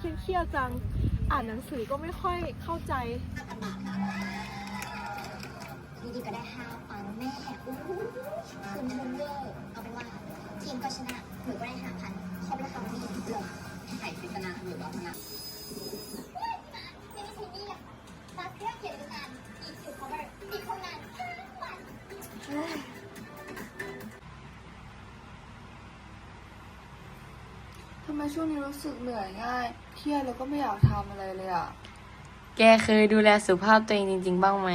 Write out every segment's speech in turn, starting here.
เครียดๆจัง อ่านหนังสือก็ไม่ค่อยเข้าใจ ดีๆก็ได้ห้าปังแม่อู้หูคืนทุนเวอร์เอาเป็นว่าทีมก็ชนะหนูก็ได้ห้าพันครบแล้วค่ะวันนี้เลยไข่พิจารณาหรือว่าชนะไม่ใช่นี่แหละค่ะตาเครื่องเขียนงานอีกสิบ cover อีกคนงานห้น ไมช่วงนี้รู้สึกเหนื่อยง่าย เครียดแล้วก็ไม่อยากทำอะไรเลยอะแกเคยดูแลสุขภาพตัวเองจริง ๆ บ้างไหม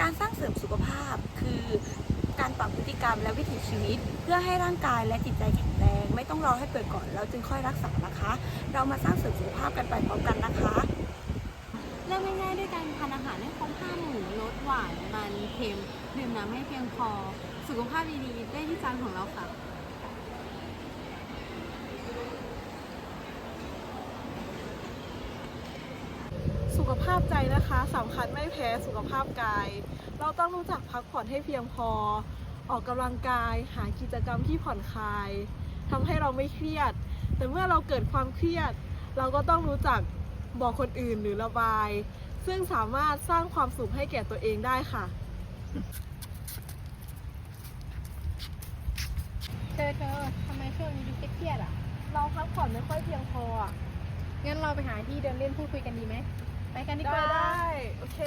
การสร้างเสริมสุขภาพคือการปรับพฤติกรรมและวิถีชีวิต เพื่อให้ร่างกายและจิตใจแข็งแรง ไม่ต้องรอให้ป่วยก่อนแล้วจึงค่อยรักษานะคะ เรามาสร้างเสริมสุขภาพกันไปพร้อมกันนะคะเริ่มง่ายๆด้วยการทานอาหารให้ครบห้าหมู่ลดหวานมันเค็มดื่มน้ำให้เพียงพอ สุขภาพดีๆได้ที่จานของเราค่ะ สุขภาพใจนะคะสำคัญไม่แพ้สุขภาพกาย เราต้องรู้จักพักผ่อนให้เพียงพอ ออกกำลังกาย หากิจกรรมที่ผ่อนคลายทำให้เราไม่เครียด แต่เมื่อเราเกิดความเครียด เราก็ต้องรู้จักบอกคนอื่นหรือระบาย ซึ่งสามารถสร้างความสุขให้แก่ตัวเองได้ค่ะ เธอเธอทำไมช่วงนี้ดูเครียดๆอะ เราพักผ่อนไม่ค่อยเพียงพออะงั้นเราไปหาที่เดินเล่นพูดคุยกันดีไหม ไปกันดีกได้ว่าได้โอเค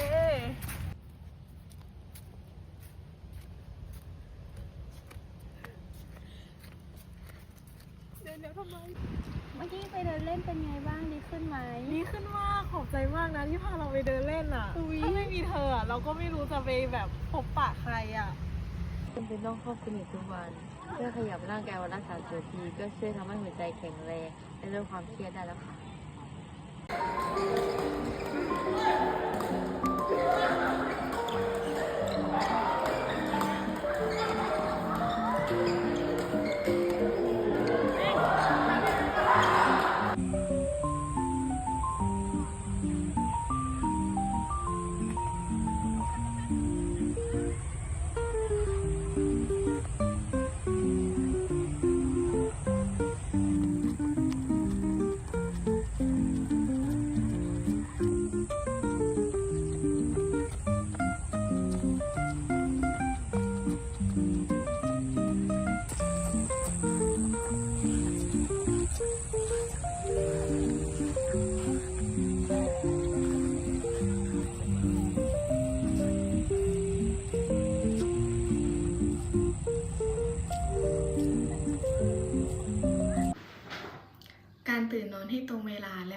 เดี๋ยวเดี๋ยวทำไม เมื่อกี้ไปเดินเล่นเป็นไงบ้างดีขึ้นไหม ดีขึ้นมาก ขอบใจมากนะที่พาเราไปเดินเล่นอะ อุ๊ย ถ้าไม่มีเธออะเราก็ไม่รู้จะไปแบบพบปะใครอะ จำเป็นต้องเข้าคลินิกทุกวัน เพื่อขยับร่างกายวันละสามสิบนาทีก็ช่วยทำให้หัวใจแข็งแรงและลดความเครียดได้แล้วค่ะ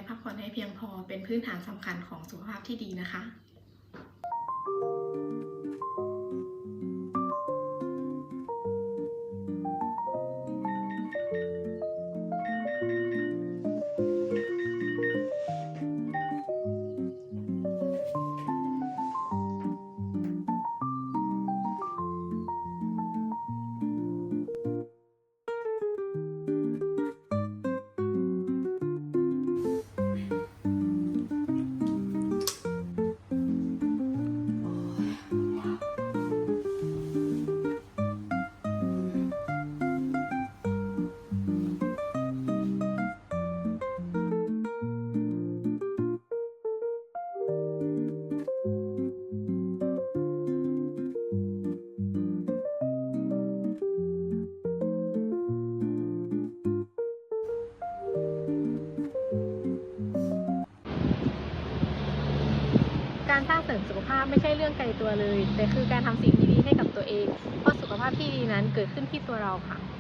พักผ่อนให้เพียงพอเป็นพื้นฐานสำคัญของสุขภาพที่ดีนะคะ การสร้างเสริมสุขภาพไม่ใช่เรื่องไกลตัวเลย แต่คือการทำสิ่งที่ดีให้กับตัวเอง เพราะสุขภาพที่ดีนั้นเกิดขึ้นที่ตัวเราค่ะ